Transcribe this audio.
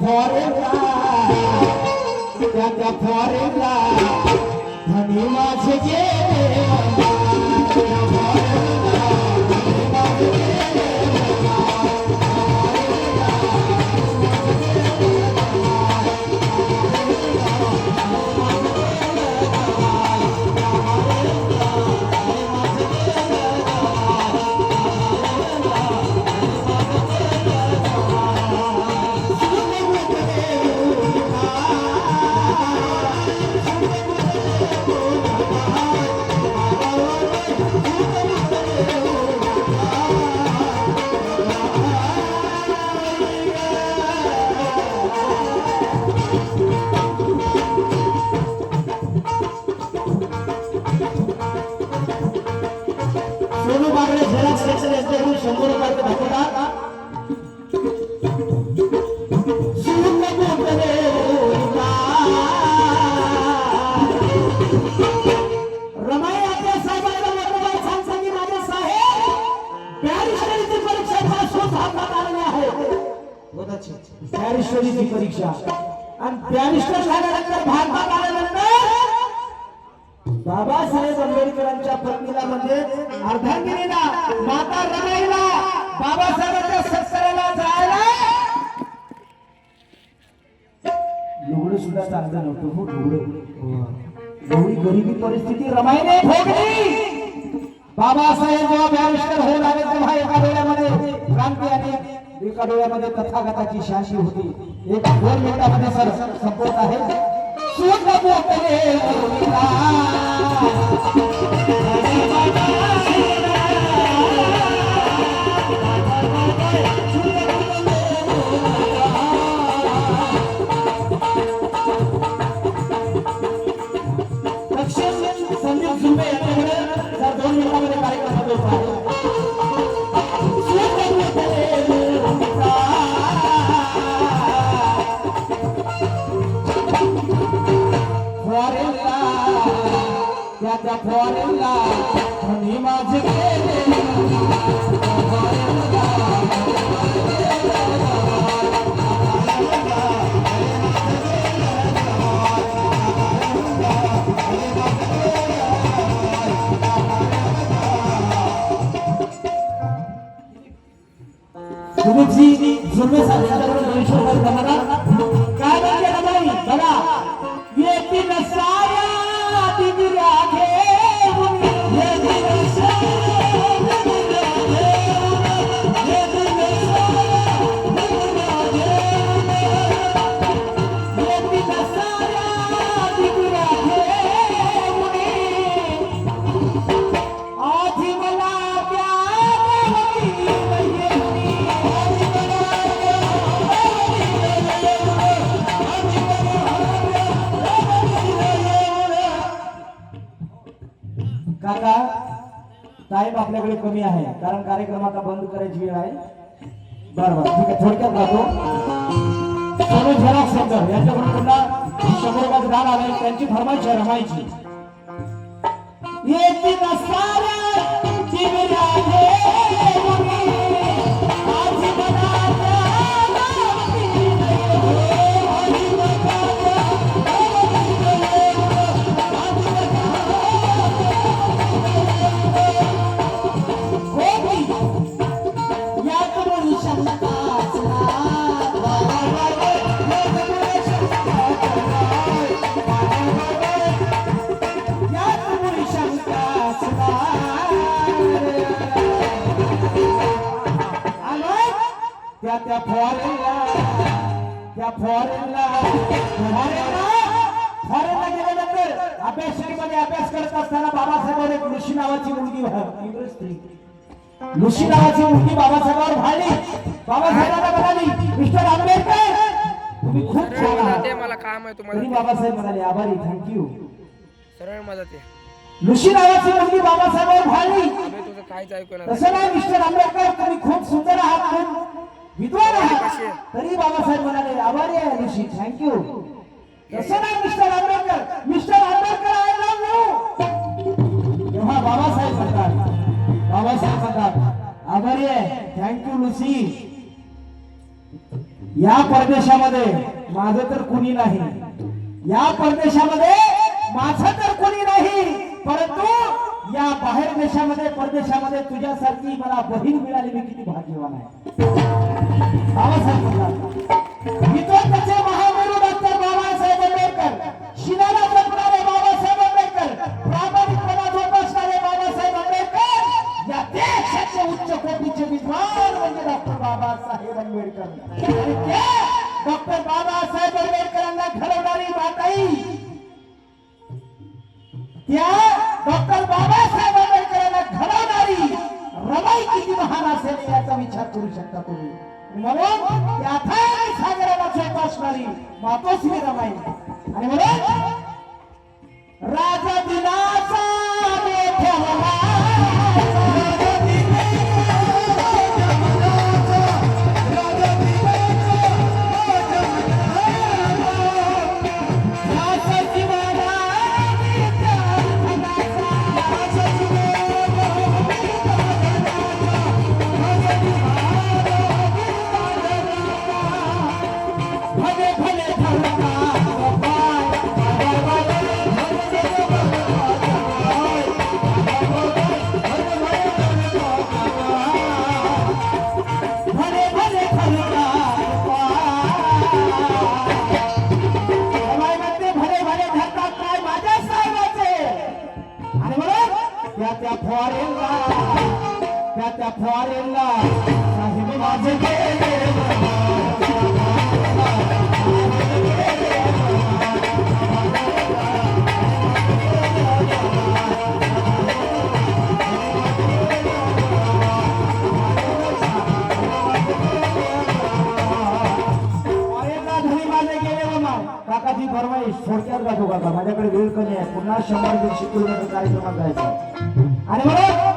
फॉरेनला त्या त्या फॉरेनला धनी माझे आणि बॅरिस्टर झाल्यानंतर भारतात आल्यानंतर बाबासाहेब आंबेडकरांच्या पत्नीला म्हणजे अर्धांगिनीला माता रमाईला बाबासाहेबांच्या सत्सराला जायला. लुगडं सुद्धा चांगलं नव्हतं हो लुगडं एवढी गरिबी परिस्थिती रमाईने भोगली. बाबासाहेब जेव्हा बॅरिस्टर होऊ लागले तेव्हा एका वेळामध्ये क्रांती आणि एका डोळ्यामध्ये तथागताची शाशी होती. एक दोन मिनिटामध्ये सर संपवत आहे. सुमितजी जुर्मे साहेब यांच्याकडून काका टाइम आपल्याकडे कमी आहे. कारण कार्यक्रम आता बंद करायची वेळ आहे. बरं बरं. ठीक आहे. थोडक्यात राहतो सोनू झेरॉक्स सेंटर. यांच्याकडून पुन्हा शंभर रुपयाचं आलाय. त्यांची फरमाईश आहे रमाईची येतील साऱ्या फॉरेनला त्या फॉरेनला फॉरेनला फॉरेनला गेल्यानंतर अभ्यासशाळेमध्ये अभ्यास करत असताना बाबासाहेबांवर एक ऋषी नावाची मुलगी व्हा- इंग्रज स्त्री. लुशी नावाची मुलगी बाबासाहेबांवर भाळली बाबासाहेबांना म्हणाली मिस्टर आंबेडकर तुम्ही खूप छान मला काम आहे तुम्हाला. बाबासाहेब म्हणाले आभारी थँक्यू सरळ माझा ते लुशी नावाची मुलगी बाबासाहेबांवर भाळली तसं नाही मिस्टर आंबेडकर तुम्ही तरी बाबासाहेब म्हणाले आभारी आहे ऋषी थँक्यू तसं नाही mister Ambedkar. Mister Ambedkar I love you तेव्हा बाबासाहेब म्हणतात बाबासाहेब म्हणतात आभारी आहे थँक्यू लुसी या परदेशामध्ये माझं तर कुणी नाही. या परदेशामध्ये माझं तर कुणी नाही परंतु या बाहेर देशामध्ये परदेशामध्ये तुझ्यासारखी मला बहीण मिळाली मी किती भाग्यवान आहे. बाबासाहेब महामेरू डॉक्टर बाबासाहेब आंबेडकर जपणारे बाबासाहेब आंबेडकर प्रामाणिकपणा जोपासणारे बाबासाहेब आंबेडकर या देशाचे उच्च कोटीचे विद्वान म्हणजे डॉक्टर बाबासाहेब आंबेडकर. डॉक्टर बाबासाहेब आंबेडकरांना घडवणारी माताई. त्या किती असेल याचा विचार करू शकता तुम्ही. म्हणून त्या अथांग असणारी मातोश्री रमाई आणि म्हणून फॉरेनला साहेब माझे काकाची फरमाईश थोडक्यात जातो काका माझ्याकडे वेळ कमी आहे पुन्हा शंभर दीडशे किलोमीटर कार्यक्रमात जायचं. आणि म्हणून